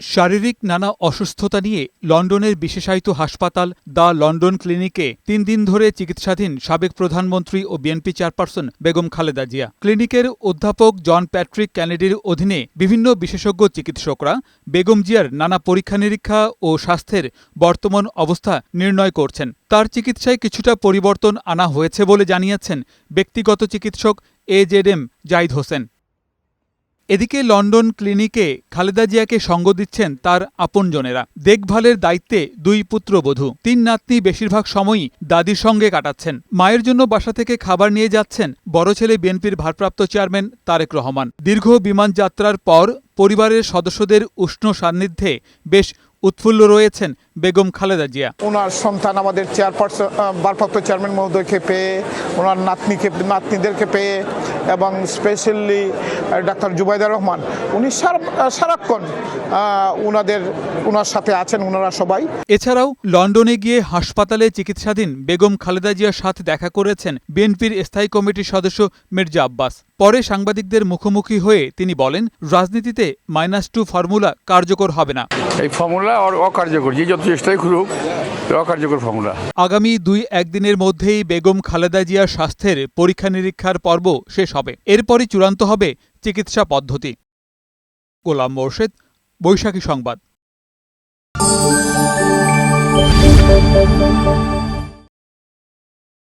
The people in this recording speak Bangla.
শারীরিক নানা অসুস্থতা নিয়ে লন্ডনের বিশেষায়িত হাসপাতাল দ্য লন্ডন ক্লিনিকে তিন দিন ধরে চিকিৎসাধীন সাবেক প্রধানমন্ত্রী ও বিএনপি চেয়ারপারসন বেগম খালেদা জিয়া। ক্লিনিকের অধ্যাপক জন প্যাট্রিক ক্যানেডির অধীনে বিভিন্ন বিশেষজ্ঞ চিকিৎসকরা বেগম জিয়ার নানা পরীক্ষা নিরীক্ষা ও স্বাস্থ্যের বর্তমান অবস্থা নির্ণয় করছেন। তার চিকিৎসায় কিছুটা পরিবর্তন আনা হয়েছে বলে জানিয়েছেন ব্যক্তিগত চিকিৎসক A Z M Zahid Hossain. এদিকে লন্ডন ক্লিনিকে খালেদা জিয়াকে সঙ্গ দিচ্ছেন তার আপনজনেরা। দেখভালের দায়িত্বে দুই পুত্রবধূ। তিন নাতনি বেশিরভাগ সময়ই দাদির সঙ্গে কাটাচ্ছেন। মায়ের জন্য বাসা থেকে খাবার নিয়ে যাচ্ছেন বড় ছেলে বিএনপির ভারপ্রাপ্ত চেয়ারম্যান তারেক রহমান। দীর্ঘ বিমান যাত্রার পর পরিবারের সদস্যদের উষ্ণ সান্নিধ্যে বেশ উৎফুল্ল রয়েছেন বেগম খালেদা জিয়া। ওনার সন্তান আমাদের চেয়ারপারসন ভারপ্রাপ্ত চেয়ারম্যান মহোদয়কে পেয়ে, ওনার নাতনিকে নাতনিদেরকে পেয়ে এবং স্পেশালি ডাক্তার জুবাইদা রহমান উনি সারা- সারাক্ষণ উনাদের ওনার সাথে আছেন ওনারা সবাই। এছাড়াও লন্ডনে গিয়ে হাসপাতালে চিকিৎসাধীন বেগম খালেদা জিয়ার সাথে দেখা করেছেন বিএনপির স্থায়ী কমিটির সদস্য মির্জা আব্বাস। পরে সাংবাদিকদের মুখোমুখি হয়ে তিনি বলেন রাজনীতিতে মাইনাস টু ফর্মুলা কার্যকর হবে না। এই ফর্মুলা অকার্যকর যে যত চেষ্টাই করুক অকার্যকর ফর্মুলা আগামী দুই একদিনের মধ্যেই বেগম খালেদা জিয়ার স্বাস্থ্যের পরীক্ষা নিরীক্ষার পর্ব শেষ হবে। এরপরই চূড়ান্ত হবে চিকিৎসা পদ্ধতি। গোলাম মোর্শেদ বৈশাখী সংবাদ।